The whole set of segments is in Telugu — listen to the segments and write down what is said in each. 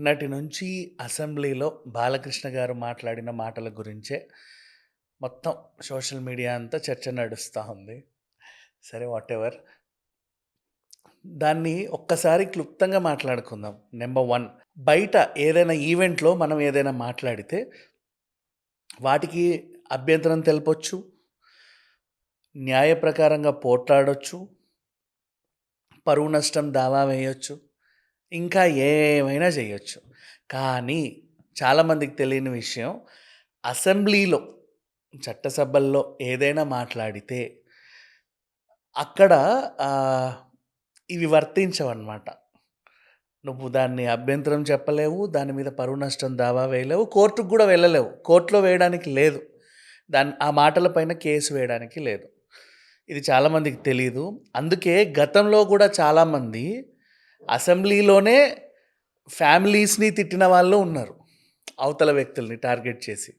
నిన్నటి నుంచి అసెంబ్లీలో బాలకృష్ణ గారు మాట్లాడిన మాటల గురించే మొత్తం సోషల్ మీడియా అంతా చర్చ నడుస్తూ ఉంది. సరే వాట్ ఎవర్ దాన్ని ఒక్కసారి క్లుప్తంగా మాట్లాడుకుందాం. నెంబర్ వన్ బయట ఏదైనా ఈవెంట్లో మనం ఏదైనా మాట్లాడితే వాటికి అభ్యంతరం తెలపొచ్చు న్యాయ ప్రకారంగా పోట్లాడొచ్చు పరువు నష్టం దావా వేయొచ్చు ఇంకా ఏమైనా చేయొచ్చు. కానీ చాలామందికి తెలియని విషయం అసెంబ్లీలో చట్టసభల్లో ఏదైనా మాట్లాడితే అక్కడ ఇవి వర్తించవన్నమాట. నువ్వు దాన్ని అభ్యంతరం చెప్పలేవు దాని మీద పరువు నష్టం దావా వేయలేవు కోర్టుకు కూడా వెళ్ళలేవు. కోర్టులో వేయడానికి లేదు. దాని ఆ మాటలపైన కేసు వేయడానికి లేదు. ఇది చాలామందికి తెలియదు అందుకే గతంలో కూడా చాలామంది అసెంబ్లీలోనే ఫ్యామిలీస్ని తిట్టిన వాళ్ళు ఉన్నారు. అవతల వ్యక్తుల్ని టార్గెట్ చేసి.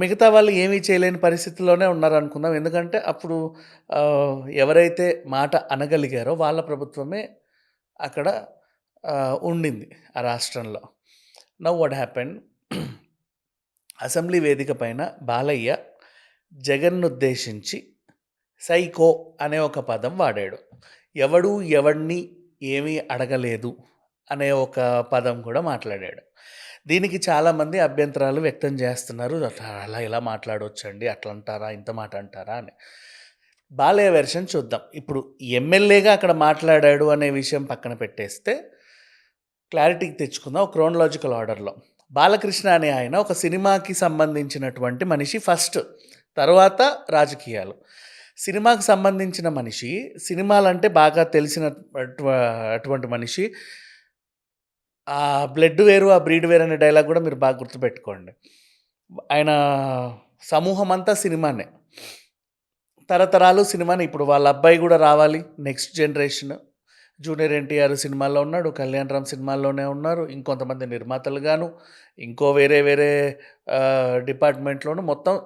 మిగతా వాళ్ళు ఏమీ చేయలేని పరిస్థితిలోనే ఉన్నారు అనుకుందాం ఎందుకంటే అప్పుడు ఎవరైతే మాట అనగలిగారో వాళ్ళ ప్రభుత్వమే అక్కడ ఉండింది ఆ రాష్ట్రంలో. నవ్ వాట్ హ్యాపెన్ అసెంబ్లీ వేదిక పైన బాలయ్య జగన్ను ఉద్దేశించి సైకో అనే ఒక పదం వాడాడు. ఎవడు ఎవడిని ఏమీ అడగలేదు అనే ఒక పదం కూడా మాట్లాడాడు. దీనికి చాలామంది అభ్యంతరాలు వ్యక్తం చేస్తున్నారు. అలా ఇలా మాట్లాడవచ్చండి అట్లా అంటారా ఇంత మాట అంటారా అని. బాలయ్య వెర్షన్ చూద్దాం. ఇప్పుడు ఎమ్మెల్యేగా అక్కడ మాట్లాడాడు అనే విషయం పక్కన పెట్టేస్తే క్లారిటీకి తెచ్చుకుందాం ఒక క్రోనలాజికల్ ఆర్డర్లో. బాలకృష్ణ అనే ఆయన ఒక సినిమాకి సంబంధించినటువంటి మనిషి ఫస్ట్ తర్వాత రాజకీయాలు. సినిమాకి సంబంధించిన మనిషి సినిమాలంటే బాగా తెలిసిన అటువంటి మనిషి ఆ బ్లడ్ వేరు ఆ బ్రీడ్ వేరు అనే డైలాగ్ కూడా మీరు బాగా గుర్తుపెట్టుకోండి. ఆయన సమూహం అంతా సినిమానే. తరతరాలు సినిమానే. ఇప్పుడు వాళ్ళ అబ్బాయి కూడా రావాలి నెక్స్ట్ జనరేషన్. జూనియర్ ఎన్టీఆర్ సినిమాల్లో ఉన్నాడు కళ్యాణ్ రామ్ సినిమాల్లోనే ఉన్నారు ఇంకొంతమంది నిర్మాతలుగాను ఇంకో వేరే వేరే డిపార్ట్మెంట్లోను. మొత్తం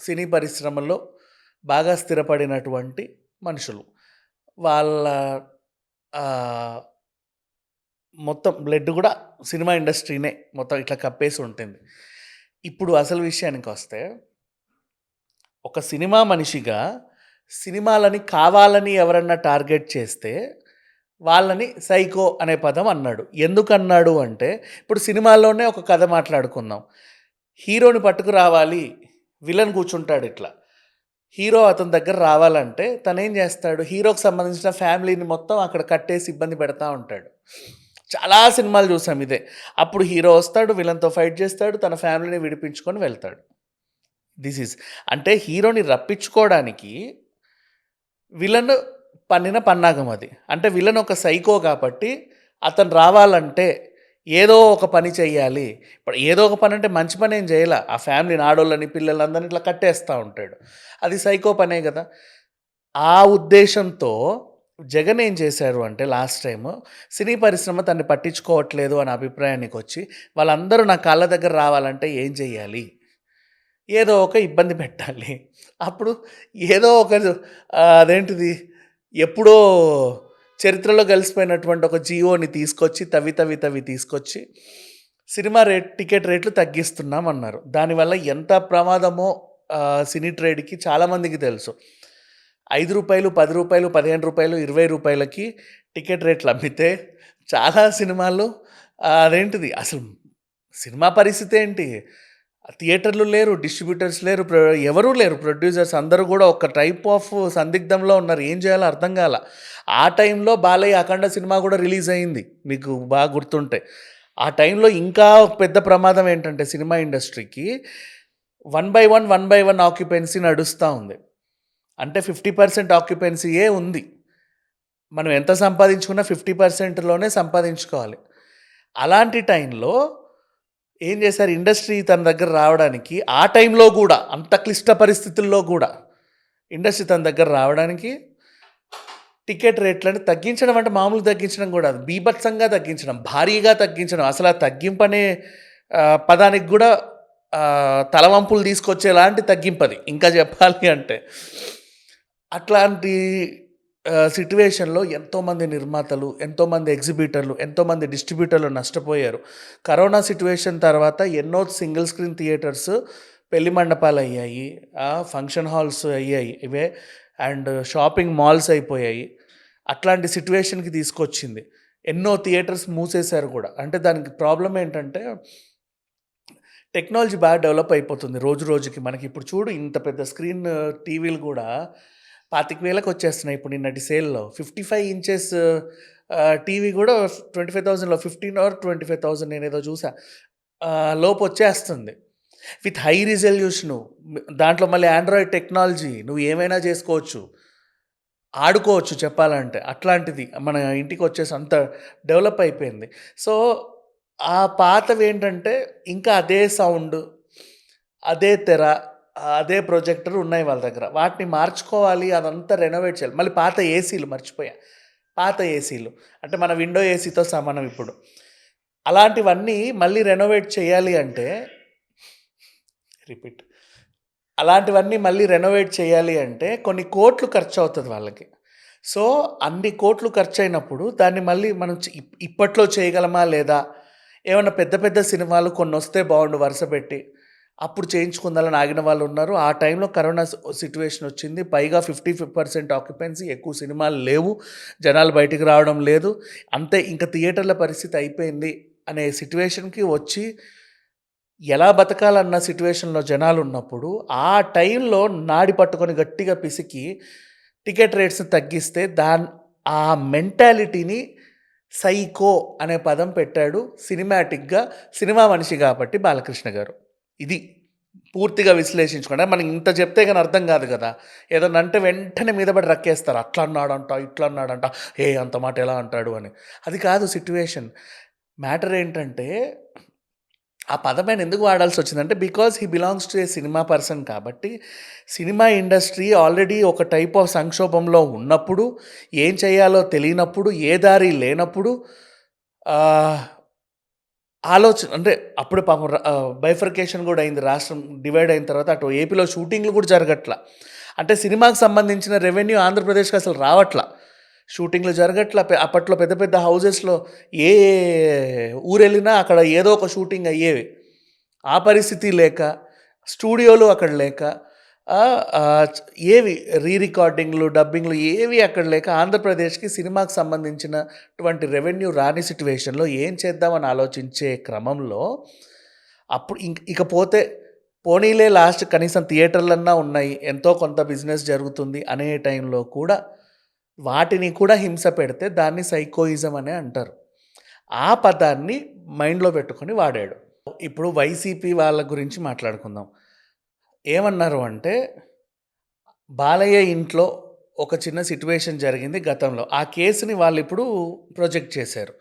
సినీ పరిశ్రమలో బాగా స్థిరపడినటువంటి మనుషులు. వాళ్ళ మొత్తం బ్లడ్ కూడా సినిమా ఇండస్ట్రీనే మొత్తం ఇట్లా కప్పేసి ఉంటుంది. ఇప్పుడు అసలు విషయానికి వస్తే ఒక సినిమా మనిషిగా సినిమాలని కావాలని ఎవరన్నా టార్గెట్ చేస్తే వాళ్ళని సైకో అనే పదం అన్నాడు. ఎందుకన్నాడు అంటే ఇప్పుడు సినిమాల్లోనే ఒక కథ మాట్లాడుకుందాం. హీరోని పట్టుకురావాలి విలన్ కూర్చుంటాడు ఇట్లా. హీరో అతని దగ్గర రావాలంటే తను ఏం చేస్తాడు? హీరోకి సంబంధించిన ఫ్యామిలీని మొత్తం అక్కడ కట్టేసి ఇబ్బంది పెడతా ఉంటాడు. చాలా సినిమాలు చూసాం ఇదే. అప్పుడు హీరో వస్తాడు విలన్తో ఫైట్ చేస్తాడు తన ఫ్యామిలీని విడిపించుకొని వెళ్తాడు. దిస్ ఈజ్ అంటే హీరోని రప్పించుకోవడానికి విలన్ పన్నిన పన్నాగం అది. అంటే విలన్ ఒక సైకో కాబట్టి అతను రావాలంటే ఏదో ఒక పని చేయాలి ఇప్పుడు ఏదో ఒక పని అంటే మంచి పని ఏం చేయాల. ఆ ఫ్యామిలీని ఆడోళ్ళని పిల్లలందరినీ ఇట్లా కట్టేస్తూ ఉంటాడు. అది సైకో పనే కదా. ఆ ఉద్దేశంతో జగన్ ఏం చేశారు అంటే లాస్ట్ టైం సినీ పరిశ్రమ తన్ని పట్టించుకోవట్లేదు అనే అభిప్రాయానికి వచ్చి వాళ్ళందరూ నా కాళ్ళ దగ్గర రావాలంటే ఏం చేయాలి ఏదో ఒక ఇబ్బంది పెట్టాలి. అప్పుడు ఏదో ఒక అదేంటిది? ఎప్పుడో చరిత్రలో కలిసిపోయినటువంటి ఒక జియోని తీసుకొచ్చి తవి తవి తవి తీసుకొచ్చి సినిమా రేట్ టికెట్ రేట్లు తగ్గిస్తున్నాం అన్నారు. దానివల్ల ఎంత ప్రమాదమో సినీ ట్రేడ్కి చాలామందికి తెలుసు. ఐదు రూపాయలు పది రూపాయలు పదిహేను రూపాయలు ఇరవై రూపాయలకి టికెట్ రేట్లు అమ్మితే చాలా సినిమాలు అదేంటిది? అసలు సినిమా పరిస్థితి ఏంటి? థియేటర్లు లేరు డిస్ట్రిబ్యూటర్స్ లేరు ఎవరూ లేరు. ప్రొడ్యూసర్స్ అందరూ కూడా ఒక టైప్ ఆఫ్ సందిగ్ధంలో ఉన్నారు. ఏం చేయాలో అర్థం కాల. ఆ టైంలో బాలయ్య అఖండ సినిమా కూడా రిలీజ్ అయింది మీకు బాగా గుర్తుంటే. ఆ టైంలో ఇంకా పెద్ద ప్రమాదం ఏంటంటే సినిమా ఇండస్ట్రీకి one by one one by one occupancy నడుస్తూ ఉంది. అంటే ఫిఫ్టీ పర్సెంట్ ఆక్యుపెన్సీయే ఉంది. మనం ఎంత సంపాదించుకున్నా ఫిఫ్టీ పర్సెంట్లోనే సంపాదించుకోవాలి. అలాంటి టైంలో ఏం చేశారు? ఇండస్ట్రీ తన దగ్గర రావడానికి ఆ టైంలో కూడా అంత క్లిష్ట పరిస్థితుల్లో కూడా ఇండస్ట్రీ తన దగ్గర రావడానికి టికెట్ రేట్లను తగ్గించడం అంటే మామూలు తగ్గించడం కూడా బీభత్సంగా తగ్గించడం భారీగా తగ్గించడం. అసలు ఆ తగ్గింపు అనే పదానికి కూడా తలవంపులు తీసుకొచ్చేలాంటి తగ్గింపది. ఇంకా చెప్పాలి అంటే అట్లాంటి సిట్యువేషన్లో ఎంతోమంది నిర్మాతలు, ఎంతోమంది ఎగ్జిబిటర్లు, ఎంతోమంది డిస్ట్రిబ్యూటర్లు నష్టపోయారు. కరోనా సిట్యువేషన్ తర్వాత ఎన్నో సింగిల్ స్క్రీన్ థియేటర్స్ పెళ్ళి మండపాలు అయ్యాయి ఫంక్షన్ హాల్స్ అయ్యాయి. ఇవే అండ్ షాపింగ్ మాల్స్ అయిపోయాయి. అట్లాంటి సిట్యువేషన్కి తీసుకొచ్చింది. ఎన్నో థియేటర్స్ మూసేశారు కూడా. అంటే దానికి ప్రాబ్లం ఏంటంటే టెక్నాలజీ బాగా డెవలప్ అయిపోతుంది రోజు రోజుకి. మనకి ఇప్పుడు చూడు ఇంత పెద్ద స్క్రీన్ టీవీలు కూడా 25,000కి వచ్చేస్తున్నాయి ఇప్పుడు నిన్నటి సేల్‌లో. 55 ఇంచెస్ టీవీ కూడా 25,000లో 15 ఆర్ 25,000 నేనేదో చూసా. లోపు వచ్చేస్తుంది. With high resolution. దాంట్లో మళ్ళీ ఆండ్రాయిడ్ టెక్నాలజీ. నువ్వు ఏమైనా చేసుకోవచ్చు. ఆడుకోవచ్చు చెప్పాలంటే. అట్లాంటిది మన ఇంటికి వచ్చేసి అంత డెవలప్ అయిపోయింది. సో, ఆ పాతవి ఏంటంటే ఇంకా అదే సౌండ్, అదే తెర, అదే ప్రొజెక్టర్ ఉన్నాయి వాళ్ళ దగ్గర. వాటిని మార్చుకోవాలి అదంతా రెనోవేట్ చేయాలి. మళ్ళీ పాత ఏసీలు మర్చిపోయా. పాత ఏసీలు. అంటే మన విండో ఏసీతో సమానం ఇప్పుడు. అలాంటివన్నీ మళ్ళీ రెనోవేట్ చేయాలి అంటే రిపీట్. అలాంటివన్నీ మళ్ళీ రెనోవేట్ చేయాలి అంటే కొన్ని కోట్లు ఖర్చు అవుతుంది వాళ్ళకి. సో, అన్ని కోట్లు ఖర్చు అయినప్పుడు దాన్ని మళ్ళీ మనం ఇప్పట్లో చేయగలమా లేదా? ఏమైనా పెద్ద పెద్ద సినిమాలు కొన్ని వస్తే బాగుండు వరుస వరుసపెట్టి. అప్పుడు చేయించుకుందాలని ఆగిన వాళ్ళు ఉన్నారు ఆ టైంలో కరోనా సిచ్యువేషన్ వచ్చింది. పైగా 50% ఆక్యుపెన్సీ ఎక్కువ సినిమాలు లేవు. జనాలు బయటికి రావడం లేదు. అంతే ఇంక థియేటర్ల పరిస్థితి అయిపోయింది అనే సిచ్యువేషన్కి వచ్చి ఎలా బతకాలన్న జనాలు ఉన్నప్పుడు ఆ టైంలో నాడి పట్టుకొని గట్టిగా పిసికి టికెట్ రేట్స్‌ని తగ్గిస్తే దాన్ ఆ మెంటాలిటీని సైకో అనే పదం పెట్టాడు సినిమాటిక్‌గా సినిమా మనిషి కాబట్టి బాలకృష్ణ గారు. ఇది పూర్తిగా విశ్లేషించుకుంటే మనకి ఇంత చెప్తే కానీ అర్థం కాదు కదా! ఏదన్నా అంటే వెంటనే మీద పడి రక్కేస్తారు. అట్లా అన్నాడంట, ఇట్లా అన్నాడంట, ఏ అంత మాట ఎలా అంటాడు అని. అది కాదు సిట్యువేషన్ మ్యాటర్ ఏంటంటే ఆ పదమైన ఎందుకు వాడాల్సి వచ్చిందంటే because he belongs to a cinema person కాబట్టి సినిమా ఇండస్ట్రీ ఆల్రెడీ ఒక టైప్ ఆఫ్ సంక్షోభంలో ఉన్నప్పుడు, ఏం చేయాలో తెలియనప్పుడు, ఏ దారి లేనప్పుడు ఆలోచన అంటే అప్పుడు పాపం బైఫర్కేషన్ కూడా అయింది. రాష్ట్రం డివైడ్ అయిన తర్వాత అటు ఏపీలో షూటింగ్‌లు కూడా జరగట్ల. అంటే సినిమాకి సంబంధించిన రెవెన్యూ ఆంధ్రప్రదేశ్‌కి అసలు రావట్ల. షూటింగ్‌లు జరగట్ల. అప్పట్లో పెద్ద పెద్ద హౌసెస్‌లో ఏ ఊరు వెళ్ళినా అక్కడ ఏదో ఒక షూటింగ్ అయ్యేవి. ఆ పరిస్థితి లేక, స్టూడియోలు అక్కడ లేక ఏవి రీ రికార్డింగ్‌లు, డబ్బింగ్‌లు ఏవి అక్కడ లేక ఆంధ్రప్రదేశ్‌కి సినిమాకి సంబంధించినటువంటి రెవెన్యూ రాని సిట్యువేషన్లో ఏం చేద్దామని ఆలోచించే క్రమంలో అప్పుడు ఇకపోతే పోనీలే లాస్ట్ కనీసం థియేటర్‌లన్నా ఉన్నాయి. ఎంతో కొంత బిజినెస్ జరుగుతుంది అనే టైంలో కూడా వాటిని కూడా హింస పెడితే దాన్ని సైకోయిజం అనే అంటారు. ఆ పదాన్ని మైండ్‌లో పెట్టుకొని వాడాడు. ఇప్పుడు వైసీపీ వాళ్ళ గురించి మాట్లాడుకుందాం. ఏమన్నారు అంటే బాలయ్య ఇంట్లో ఒక చిన్న సిట్యువేషన్ జరిగింది గతంలో. ఆ కేసుని వాళ్ళు ఇప్పుడు ప్రొజెక్ట్ చేశారు.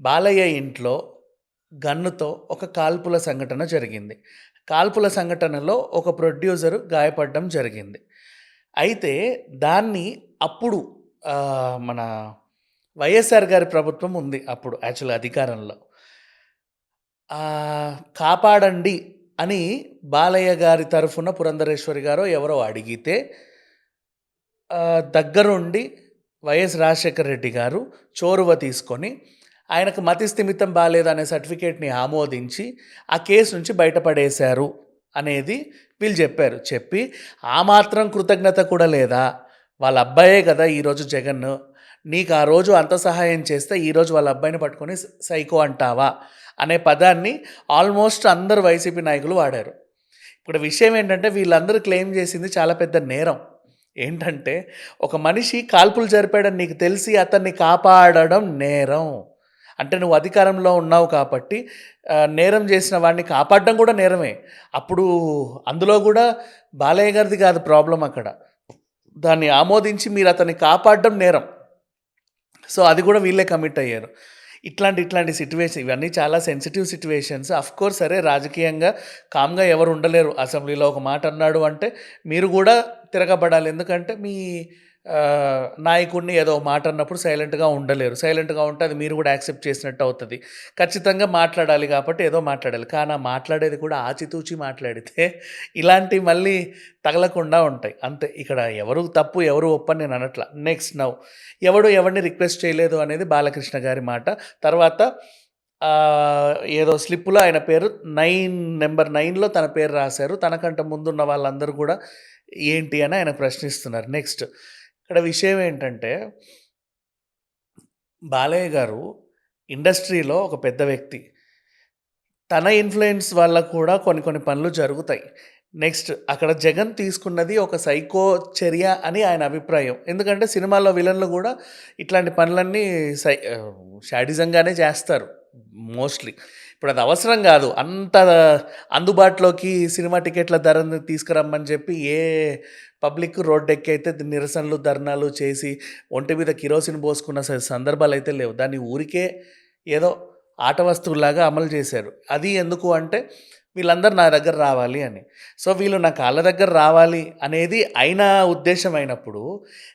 బాలయ్య ఇంట్లో గన్నుతో ఒక కాల్పుల సంఘటన జరిగింది. కాల్పుల సంఘటనలో ఒక ప్రొడ్యూసర్ గాయపడడం జరిగింది. అయితే దాన్ని అప్పుడు మన వైఎస్ఆర్ గారి ప్రభుత్వం ఉంది అప్పుడు యాక్చువల్ అధికారంలో. కాపాడండి అని బాలయ్య గారి తరఫున పురంధరేశ్వరి గారో ఎవరో అడిగితే దగ్గరుండి వైఎస్ రాజశేఖర రెడ్డి గారు చోరువ తీసుకొని ఆయనకు మతి స్థిమితం బాగాలేదనే సర్టిఫికేట్‌ని ఆమోదించి ఆ కేసు నుంచి బయటపడేశారు అనేది వీళ్ళు చెప్పారు. చెప్పి ఆ మాత్రం కృతజ్ఞత కూడా లేదా? వాళ్ళ అబ్బాయే కదా ఈరోజు జగన్. నీకు ఆ రోజు అంత సహాయం చేస్తే ఈరోజు వాళ్ళ అబ్బాయిని పట్టుకొని సైకో అంటావా? అనే పదాన్ని ఆల్మోస్ట్ అందరు వైసీపీ నాయకులు వాడారు. ఇప్పుడు విషయం ఏంటంటే వీళ్ళందరూ క్లెయిమ్ చేసింది చాలా పెద్ద నేరం. ఏంటంటే ఒక మనిషి కాల్పులు జరిపాడని నీకు తెలిసి అతన్ని కాపాడడం నేరం. అంటే నువ్వు అధికారంలో ఉన్నావు కాబట్టి నేరం చేసిన వాడిని కాపాడడం కూడా నేరమే. అప్పుడు అందులో కూడా బాలయ్య గారిది కాదు ప్రాబ్లం అక్కడ. దాన్ని ఆమోదించి మీరు అతన్ని కాపాడడం నేరం. సో, అది కూడా వీళ్ళే కమిట్ అయ్యారు. ఇట్లాంటి ఇట్లాంటి సిట్యువేషన్ ఇవన్నీ చాలా సెన్సిటివ్ సిట్యువేషన్స్ కోర్స్ సరే రాజకీయంగా కామ్‌గా ఎవరు ఉండలేరు. అసెంబ్లీలో ఒక మాట అన్నాడు అంటే మీరు కూడా తిరగబడాలి. ఎందుకంటే మీ నాయకుడిని ఏదో మాట అన్నప్పుడు సైలెంట్‌గా ఉండలేరు. సైలెంట్‌గా ఉంటే అది మీరు కూడా యాక్సెప్ట్ చేసినట్టు అవుతుంది ఖచ్చితంగా మాట్లాడాలి కాబట్టి ఏదో మాట్లాడాలి. కానీ ఆ మాట్లాడేది కూడా ఆచితూచి మాట్లాడితే ఇలాంటివి మళ్ళీ తగలకుండా ఉంటాయి. అంతే. ఇక్కడ ఎవరు తప్పు, ఎవరు ఒప్పని నేను అనట్లా నెక్స్ట్ నౌ ఎవడు ఎవరిని రిక్వెస్ట్ చేయలేదు అనేది బాలకృష్ణ గారి మాట. తర్వాత ఏదో స్లిప్‌లో ఆయన పేరు నైన్ నెంబర్ నైన్లో తన పేరు రాశారు. తనకంటే ముందున్న వాళ్ళందరూ కూడా ఏంటి అని ఆయన ప్రశ్నిస్తున్నారు. నెక్స్ట్ ఇక్కడ విషయం ఏంటంటే బాలయ్య గారు ఇండస్ట్రీలో ఒక పెద్ద వ్యక్తి. తన ఇన్ఫ్లుయెన్స్ వల్ల కూడా కొన్ని కొన్ని పనులు జరుగుతాయి. నెక్స్ట్ అక్కడ జగన్ తీసుకున్నది ఒక సైకో చర్య అని ఆయన అభిప్రాయం. ఎందుకంటే సినిమాల్లో విలన్లు కూడా ఇట్లాంటి పనులన్నీ సై షాడిజంగానే చేస్తారు మోస్ట్‌లీ. ఇప్పుడు అది అవసరం కాదు అంత అందుబాటులోకి సినిమా టికెట్ల ధరను తీసుకురమ్మని చెప్పి ఏ పబ్లిక్ రోడ్డెక్కైతే నిరసనలు, ధర్నాలు చేసి ఒంటి మీద కిరోసిన్ పోసుకున్న సందర్భాలు అయితే లేవు. దాన్ని ఊరికే ఏదో ఆట వస్తువులాగా అమలు చేశారు. అది ఎందుకు అంటే వీళ్ళందరూ నా దగ్గర రావాలి అని. సో వీళ్ళు నా కాళ్ళ దగ్గర రావాలి అనేది అయిన ఉద్దేశం అయినప్పుడు,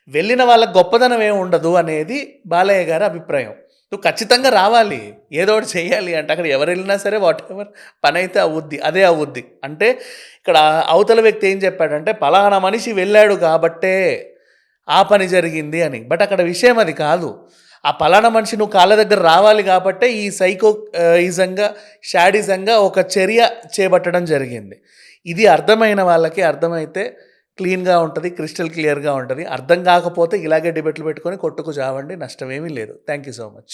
వెళ్ళిన వాళ్ళకి గొప్పదనం ఏమి ఉండదు అనేది బాలయ్య గారి అభిప్రాయం. నువ్వు ఖచ్చితంగా రావాలి. ఏదో ఒకటి చేయాలి అంటే అక్కడ ఎవరు వెళ్ళినా సరే వాటెవర్ పనైతే అవుద్ది. అదే అవుద్ది. అంటే ఇక్కడ అవతల వ్యక్తి ఏం చెప్పాడంటే పలానా మనిషి వెళ్ళాడు కాబట్టే ఆ పని జరిగింది అని. బట్ అక్కడ విషయం అది కాదు. ఆ పలానా మనిషి నువ్వు కాళ్ళ దగ్గర రావాలి కాబట్టే ఈ సైకో ఈజంగా ఇజంగా, ఒక చర్య చేపట్టడం జరిగింది. ఇది అర్థమైన వాళ్ళకి అర్థమైతే క్లీన్‌గా ఉంటుంది క్రిస్టల్ క్లియర్‌గా ఉంటుంది అర్థం కాకపోతే ఇలాగే డిబేట్‌లు పెట్టుకొని కొట్టుకు చావండి. నష్టమేమీ లేదు. Thank you so much.